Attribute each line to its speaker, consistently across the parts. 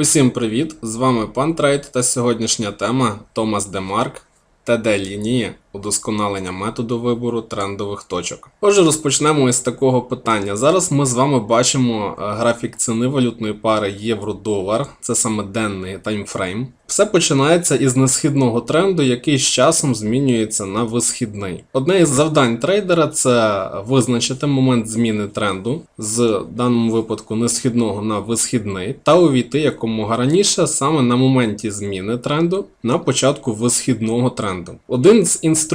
Speaker 1: Усім привіт! З вами пан Трейд та сьогоднішня тема Томас Демарк ТД лінії удосконалення методу вибору трендових точок. Отже, розпочнемо із такого питання. Зараз ми з вами бачимо е, графік ціни валютної пари євро-долар, це саме денний таймфрейм. Все починається із несхідного тренду, який з часом змінюється на висхідний. Одне із завдань трейдера це визначити момент зміни тренду з в даному випадку несхідного на висхідний, та увійти якомога раніше саме на моменті зміни тренду на початку висхідного тренду. Один з інструментів,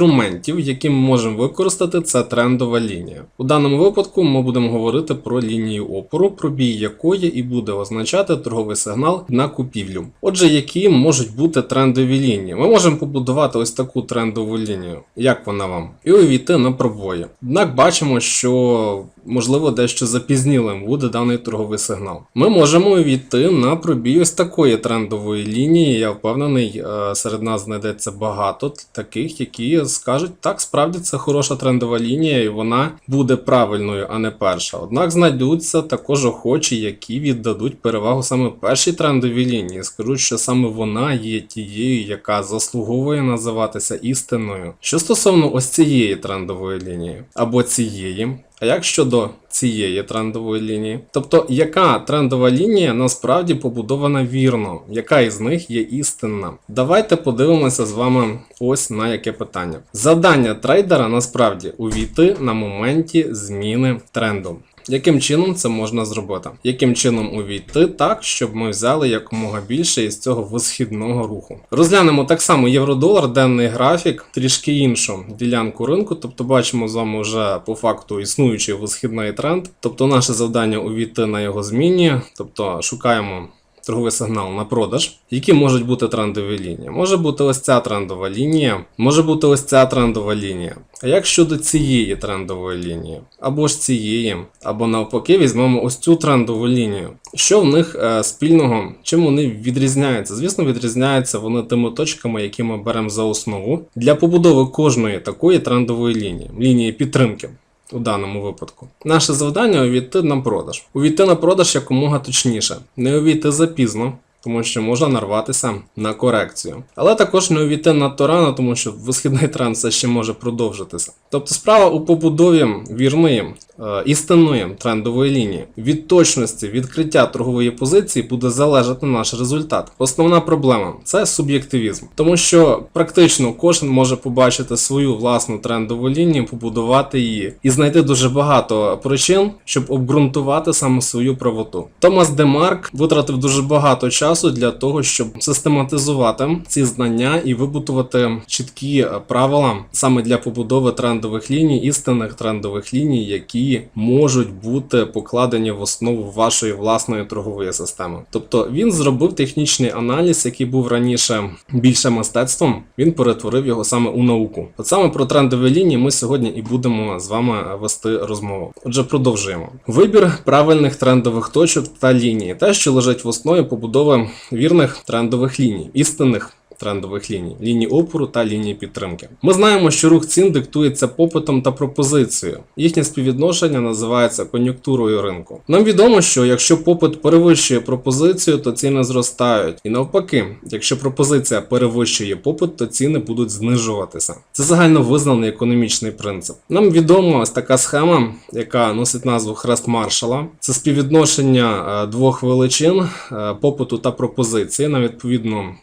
Speaker 1: які ми можемо використати, це трендова лінія. У даному випадку ми будемо говорити про лінію опору, пробій якої і буде означати торговий сигнал на купівлю. Отже, які можуть бути трендові лінії? Ми можемо побудувати ось таку трендову лінію, як вона вам, і увійти на пробої. Однак бачимо, що можливо дещо запізнілим буде даний торговий сигнал. Ми можемо увійти на пробій ось такої трендової лінії. Я впевнений, е, серед нас знайдеться багато таких, які скажуть, так, справді це хороша трендова лінія, і вона буде правильною, а не перша. Однак знайдуться також охочі, які віддадуть перевагу саме першій трендовій лінії. Скажуть, що саме вона є тією, яка заслуговує називатися істинною. Що стосовно ось цієї трендової лінії або цієї. А як щодо цієї трендової лінії? Тобто, яка трендова лінія насправді побудована вірно, яка із них є істинна? Давайте подивимося з вами ось на яке питання. Завдання трейдера насправді увійти на моменті зміни тренду. Яким чином це можна зробити? Яким чином увійти так, щоб ми взяли якомога більше із цього висхідного руху? Розглянемо так само євро-долар, денний графік, трішки іншу ділянку ринку. Тобто бачимо з вами вже по факту існуючий висхідний тренд. Тобто наше завдання увійти на його зміні, тобто шукаємо. Торговий сигнал на продаж, які можуть бути трендові лінії. Може бути ось ця трендова лінія, може бути ось ця трендова лінія. А як щодо цієї трендової лінії, або ж цієї, або навпаки, візьмемо ось цю трендову лінію. Що в них е, спільного, чим вони відрізняються? Звісно, відрізняються вони тими точками, які ми беремо за основу для побудови кожної такої трендової лінії, лінії підтримки. У даному випадку. Наше завдання увійти на продаж. Увійти на продаж якомога точніше, не увійти запізно, тому що можна нарватися на корекцію. Але також не увійти надто рано, тому що висхідний тренд все ще може продовжитися. Тобто справа у побудові вірної е, істинної трендової лінії. Від точності відкриття торгової позиції буде залежати наш результат. Основна проблема це суб'єктивізм, тому що практично кожен може побачити свою власну трендову лінію, побудувати її і знайти дуже багато причин, щоб обґрунтувати саме свою правоту. Томас Демарк витратив дуже багато часу для того, щоб систематизувати ці знання і вибудувати чіткі е, правила саме для побудови трендових ліній, істинних трендових ліній, які можуть бути покладені в основу вашої власної торгової системи. Тобто він зробив технічний аналіз, який був раніше більше мистецтвом. Він перетворив його саме у науку. От саме про трендові лінії ми сьогодні і будемо з вами вести розмову. Отже, продовжуємо. Вибір правильних трендових точок та ліній, те, що лежить в основі побудови вірних трендових ліній, істинних трендових ліній, ліній опору та лінії підтримки. Ми знаємо, що рух цін диктується попитом та пропозицією. Їхнє співвідношення називається кон'юнктурою ринку. Нам відомо, що якщо попит перевищує пропозицію, то ціни зростають. І навпаки, якщо пропозиція перевищує попит, то ціни будуть знижуватися. Це загально визнаний економічний принцип. Нам відома ось така схема, яка носить назву хрест маршала. Це співвідношення е, двох величин е, попиту та пропозиції на відповідну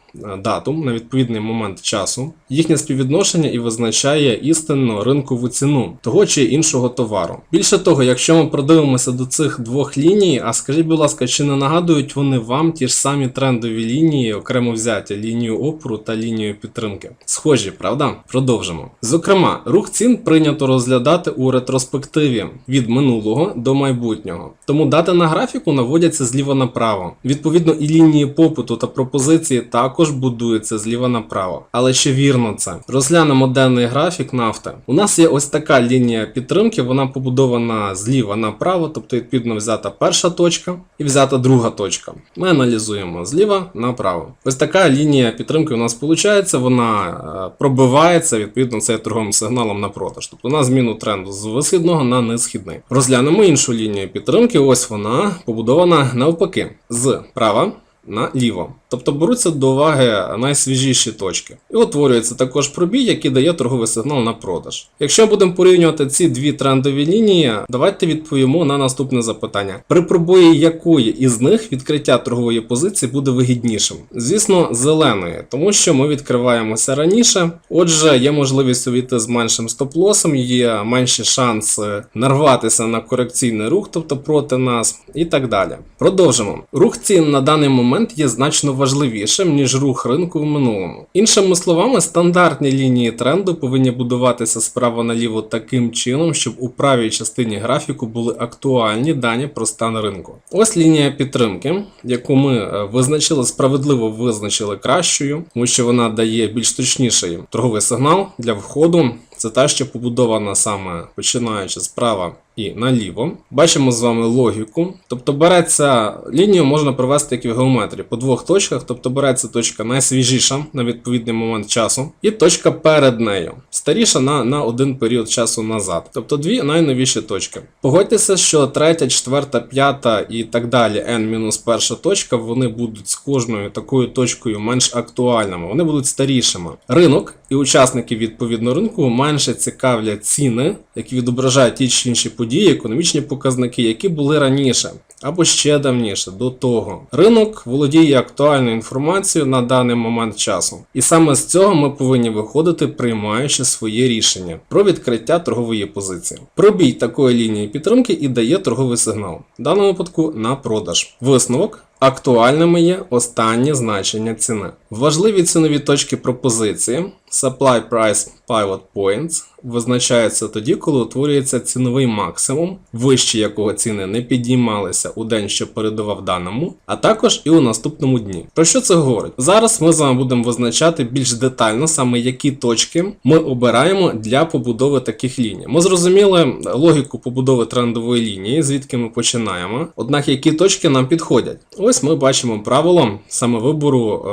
Speaker 1: дату, на відповідний момент часу. Їхнє співвідношення і визначає істинну ринкову ціну того чи іншого товару. Більше того, якщо ми продивимося до цих двох ліній, а скажіть, будь ласка, чи не нагадують вони вам ті ж самі трендові лінії, окремо взяті лінію опору та лінію підтримки? Схожі, правда? Продовжимо. Зокрема, рух цін прийнято розглядати у ретроспективі від минулого до майбутнього. Тому дати на графіку наводяться зліва направо. Відповідно, і лінії попиту та пропозиції також будуються зліва направо. Але чи вірно це? Розглянемо денний графік нафти. У нас є ось така лінія підтримки, вона побудована зліва направо, тобто відповідно взята перша точка і взята друга точка. Ми аналізуємо зліва направо. Ось така лінія підтримки у нас виходить, вона е, пробивається відповідно цей торговим сигналом на продаж. Тобто на зміну тренду з висхідного на несхідний. Розглянемо іншу лінію підтримки. Ось вона побудована навпаки з права наліво. Тобто беруться до уваги найсвіжіші точки. І утворюється також пробій, який дає торговий сигнал на продаж. Якщо будемо порівнювати ці дві трендові лінії, давайте відповімо на наступне запитання: при пробої якої із них відкриття торгової позиції буде вигіднішим? Звісно, зеленої, тому що ми відкриваємося раніше. Отже, є можливість увійти з меншим стоп-лосом, є менші шанси нарватися на корекційний рух, тобто проти нас, і так далі. Продовжимо. Рух цін на даний момент є значно важливішим, ніж рух ринку в минулому. Іншими словами, стандартні лінії тренду повинні будуватися справа наліво таким чином, щоб у правій частині графіку були актуальні дані про стан ринку. Ось лінія підтримки, яку ми е, визначили, справедливо визначили кращою, тому що вона дає більш точніший торговий сигнал для входу. Це та, що побудована саме починаючи справа і наліво. Бачимо з вами логіку. Тобто береться лінію можна провести як в геометрії по двох точках, тобто береться точка найсвіжіша на відповідний момент часу, і точка перед нею, старіша на, на один період часу назад. Тобто дві найновіші точки. Погодьтеся, що третя, четверта, п'ята і так далі, n-1 точка, вони будуть з кожною такою точкою менш актуальними, вони будуть старішими. Ринок і учасники відповідно ринку менше цікавлять ціни, які відображають ті чи інші події, економічні показники, які були раніше. Або ще давніше до того. Ринок володіє актуальною інформацією на даний момент часу. І саме з цього ми повинні виходити, приймаючи своє рішення про відкриття торгової позиції. Пробій такої лінії підтримки і дає торговий сигнал, в даному випадку на продаж. Висновок. Актуальними є останні значення ціни. Важливі цінові точки пропозиції Supply Price Pivot Points визначаються тоді, коли утворюється ціновий максимум, вище якого ціни не підіймалися у день, що передавав даному, а також і у наступному дні. Про що це говорить? Зараз ми з вами будемо визначати більш детально саме які точки ми обираємо для побудови таких ліній. Ми зрозуміли логіку побудови трендової лінії, звідки ми починаємо. Однак які точки нам підходять? Ось ми бачимо правило саме вибору е,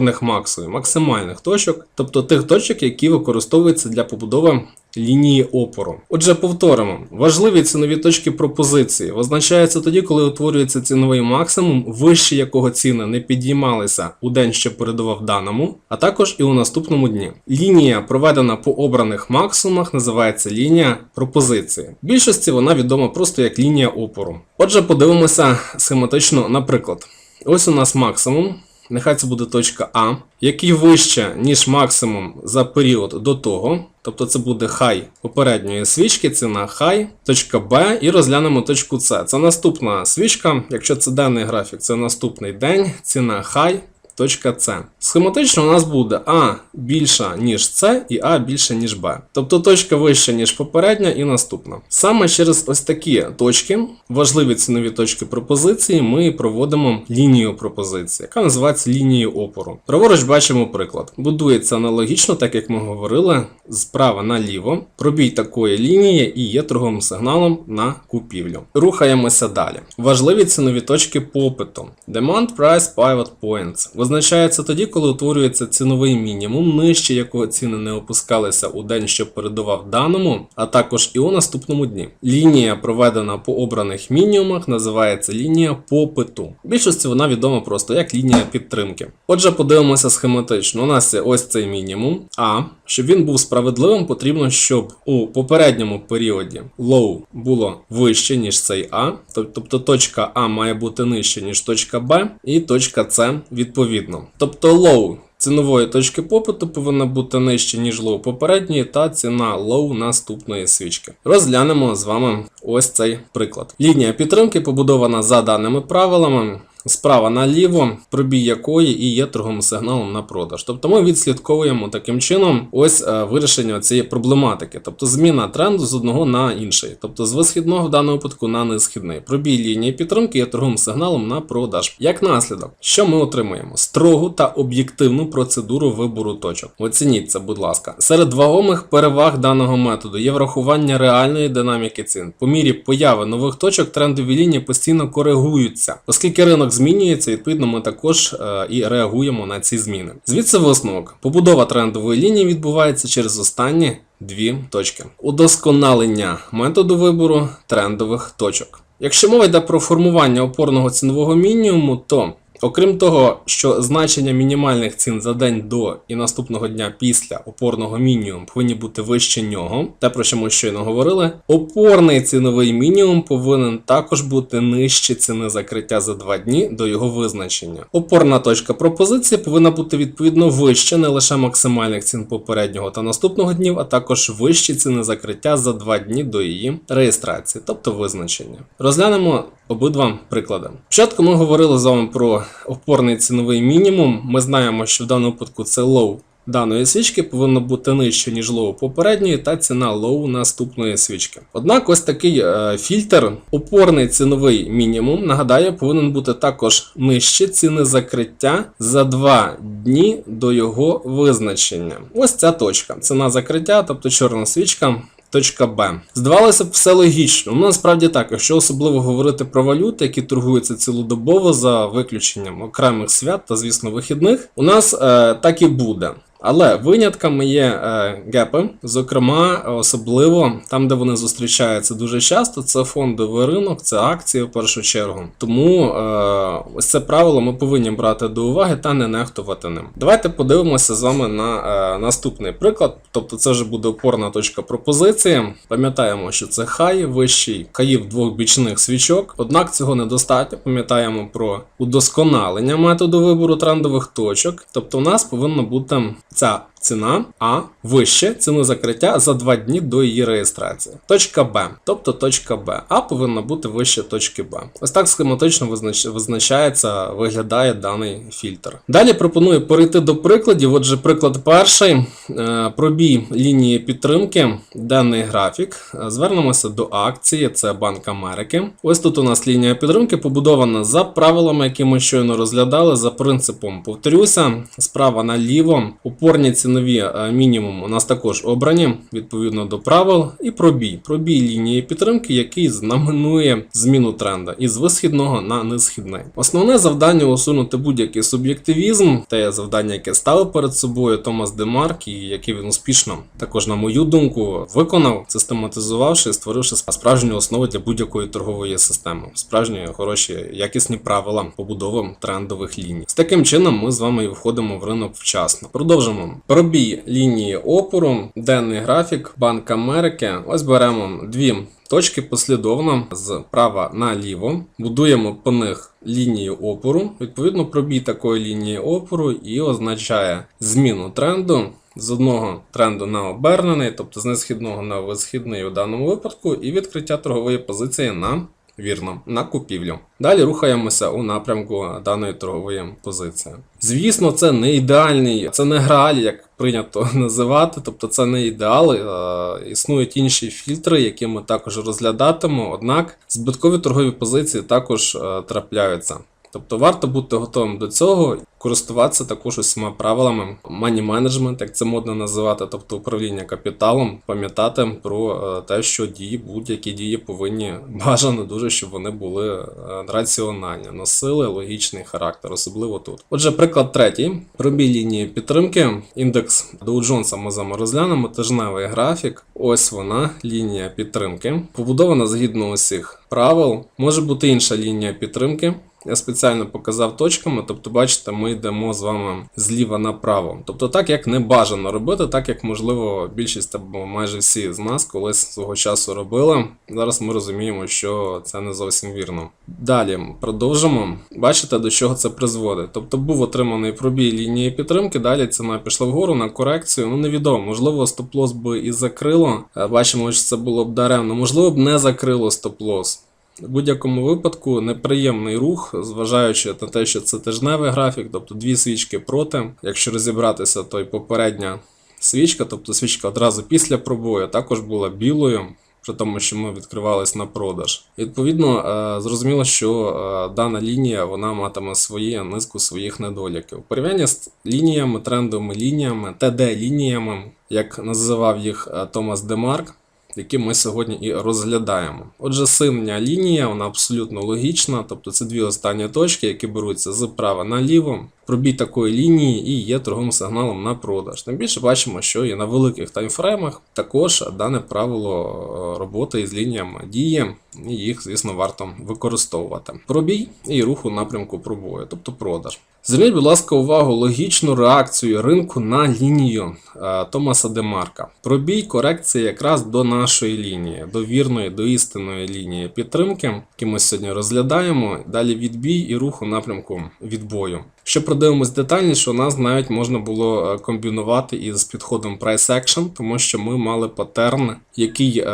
Speaker 1: опорних максимумів, максимальних точок, тобто тих точок, які використовуються для побудови лінії опору. Отже, повторимо, важливі цінові точки пропозиції визначаються тоді, коли утворюється ціновий максимум, вище якого ціни не підіймалися у день, що передавав даному, а також і у наступному дні. Лінія, проведена по обраних максимумах, називається лінія пропозиції. В більшості вона відома просто як лінія опору. Отже, подивимося схематично, наприклад. Ось у нас максимум. Нехай це буде точка А, який вище, ніж максимум за період до того. Тобто це буде хай попередньої свічки, ціна хай, точка Б, і розглянемо точку С. Це наступна свічка. Якщо це денний графік, це наступний день, ціна хай. Точка С. Схематично у нас буде А більша, ніж С, і А більше, ніж Б. Тобто точка вища, ніж попередня, і наступна. Саме через ось такі точки, важливі цінові точки пропозиції, ми проводимо лінію пропозиції, яка називається лінією опору. Праворуч бачимо приклад. Будується аналогічно, так як ми говорили, справа наліво. Пробій такої лінії і є торговим сигналом на купівлю. Рухаємося далі. Важливі цінові точки попиту. Demand Price Pivot Points визначається тоді, коли утворюється ціновий мінімум, нижче якого ціни не опускалися у день, що передував даному, а також і у наступному дні. Лінія, проведена по обраних мінімумах, називається лінія попиту. В більшості вона відома просто як лінія підтримки. Отже, подивимося схематично. У нас є ось цей мінімум. А щоб він був справедливим, потрібно, щоб у попередньому періоді low було вище, ніж цей А. Тобто точка А має бути нижче, ніж точка Б, і точка С відповідно. Тобто low цінової точки попиту повинна бути нижче, ніж лоу попередньої, та ціна лоу наступної свічки. Розглянемо з вами ось цей приклад. Лінія підтримки побудована за даними правилами. Справа наліво, пробій якої і є торговим сигналом на продаж. Тобто ми відслідковуємо таким чином ось е, вирішення цієї проблематики, тобто зміна тренду з одного на інший, тобто з висхідного в даному випадку на несхідний. Пробій лінії підтримки є торговим сигналом на продаж. Як наслідок, що ми отримуємо? Строгу та об'єктивну процедуру вибору точок. Оцініть це, будь ласка. Серед вагомих переваг даного методу є врахування реальної динаміки цін. По мірі появи нових точок трендові лінії постійно коригуються, оскільки ринок змінюється, відповідно, ми також е, і реагуємо на ці зміни. Звідси висновок. Побудова трендової лінії відбувається через останні дві точки. Удосконалення методу вибору трендових точок. Якщо мова йде про формування опорного цінового мінімуму, то Окрім того, що значення мінімальних цін за день до і наступного дня після опорного мінімуму повинні бути вище нього, те про що ми щойно говорили. Опорний ціновий мінімум повинен також бути нижче ціни закриття за 2 дні до його визначення. Опорна точка пропозиції повинна бути відповідно вище не лише максимальних цін попереднього та наступного днів, а також вищі ціни закриття за 2 дні до її реєстрації, тобто визначення. Розглянемо обидва приклади. Спочатку ми говорили з вами про опорний ціновий мінімум. Ми знаємо, що в даному випадку це лоу даної свічки повинно бути нижче, ніж лоу попередньої, та ціна лоу наступної свічки. Однак, ось такий е, фільтр, опорний ціновий мінімум, нагадаю, повинен бути також нижче ціни закриття за 2 дні до його визначення. Ось ця точка. Ціна закриття, тобто чорна свічка. Точка Б. Здавалося б, все логічно. Ну насправді так, якщо особливо говорити про валюти, які торгуються цілодобово за виключенням окремих свят та, звісно, вихідних, у нас е, так і буде. Але винятками є е, гепи, зокрема, особливо там, де вони зустрічаються дуже часто, це фондовий ринок, це акції в першу чергу. Тому е, ось це правило ми повинні брати до уваги та не нехтувати ним. Давайте подивимося з вами на е, наступний приклад. Тобто, це вже буде опорна точка пропозиції. Пам'ятаємо, що це хай вищий каїв двох бічних свічок. Однак цього недостатньо. Пам'ятаємо про удосконалення методу вибору трендових точок. Тобто, у нас повинна бути ця ціна А вище ціни закриття за 2 дні до її реєстрації. Точка Б, тобто точка Б. А повинна бути вище точки Б. Ось так схематично визначається, виглядає даний фільтр. Далі пропоную перейти до прикладів. Отже, приклад перший. Е, Пробій лінії підтримки, денний графік. Е, Звернемося до акції, це Банк Америки. Ось тут у нас лінія підтримки побудована за правилами, які ми щойно розглядали, за принципом. Повторюся, справа наліво. Опорні цінові е, мінімум у нас також обрані відповідно до правил. І пробій. Пробій лінії підтримки, який знаменує зміну тренда із висхідного на несхідний. Основне завдання усунути будь-який суб'єктивізм, те завдання, яке ставив перед собою Томас Демарк, і яке він успішно, також, на мою думку, виконав, систематизувавши, створивши справжню основу для будь-якої торгової системи, справжні хороші, якісні правила побудови трендових ліній. З таким чином ми з вами і входимо в ринок вчасно. Продовжимо. Пробій лінії опору, денний графік, Банк Америки. Ось беремо дві. Точки послідовно з права наліво, будуємо по них лінію опору. Відповідно, пробій такої лінії опору і означає зміну тренду з одного тренду на обернений, тобто з несхідного на висхідний у даному випадку, і відкриття торгової позиції на Вірно, на купівлю. Далі рухаємося у напрямку даної торгової позиції. Звісно, це не ідеальний, це не граль, як прийнято називати, тобто це не ідеал. Е, існують інші фільтри, які ми також розглядатимемо, однак збиткові торгові позиції також е, трапляються. Тобто варто бути готовим до цього, користуватися також усіма правилами money management, як це модно називати, тобто управління капіталом, пам'ятати про е, те, що дії, будь-які дії повинні бажано дуже, щоб вони були е, раціональні, носили логічний характер, особливо тут. Отже, приклад третій. Пробій лінії підтримки. Індекс Dow Jones ми з вами розглянемо, тижневий графік. Ось вона, лінія підтримки. Побудована згідно усіх правил. Може бути інша лінія підтримки. Я спеціально показав точками, тобто, бачите, ми йдемо з вами зліва направо. Тобто, так як не бажано робити, так як, можливо, більшість або майже всі з нас колись свого часу робили. Зараз ми розуміємо, що це не зовсім вірно. Далі продовжимо. Бачите, до чого це призводить. Тобто був отриманий пробій лінії підтримки, далі ціна пішла вгору на корекцію. Ну невідомо, можливо, стоп-лос би і закрило. Е, Бачимо, що це було б даремно, можливо б не закрило стоп-лос. В будь-якому випадку неприємний рух, зважаючи на те, що це тижневий графік, тобто дві свічки проти. Якщо розібратися, то й попередня свічка, тобто свічка одразу після пробою, також була білою. При тому, що ми відкривались на продаж. Відповідно, е, зрозуміло, що е, дана лінія вона матиме свої низку своїх недоліків. У з лініями, трендовими лініями, ТД-лініями, як називав їх е, Томас Демарк, які ми сьогодні і розглядаємо. Отже, синя лінія, вона абсолютно логічна, тобто це дві останні точки, які беруться з права наліво. пробій такої лінії і є торговим сигналом на продаж. Тим більше бачимо, що і на великих таймфреймах також дане правило е, роботи із лініями діє, і їх, звісно, варто використовувати. Пробій і рух у напрямку пробою, тобто продаж. Зверніть, будь ласка, увагу логічну реакцію ринку на лінію е, Томаса Демарка. Пробій корекції якраз до нашої лінії, до вірної, до істинної лінії підтримки, які ми сьогодні розглядаємо. Далі відбій і рух у напрямку відбою. Що продивимось детальніше, у нас навіть можна було е, комбінувати із підходом Price Action, тому що ми мали паттерн, який е,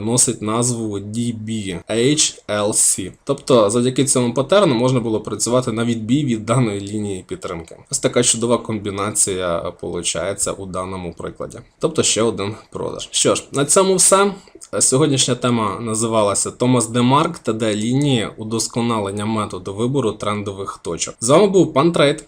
Speaker 1: носить назву DBHLC. Тобто, завдяки цьому паттерну можна було працювати на відбій від даної лінії підтримки. Ось така чудова комбінація виходить у даному прикладі. Тобто ще один продаж. Що ж, на цьому все. Сьогоднішня тема називалася Томас Демарк та де лінії удосконалення методу вибору трендових точок. З вами був пан Трейд.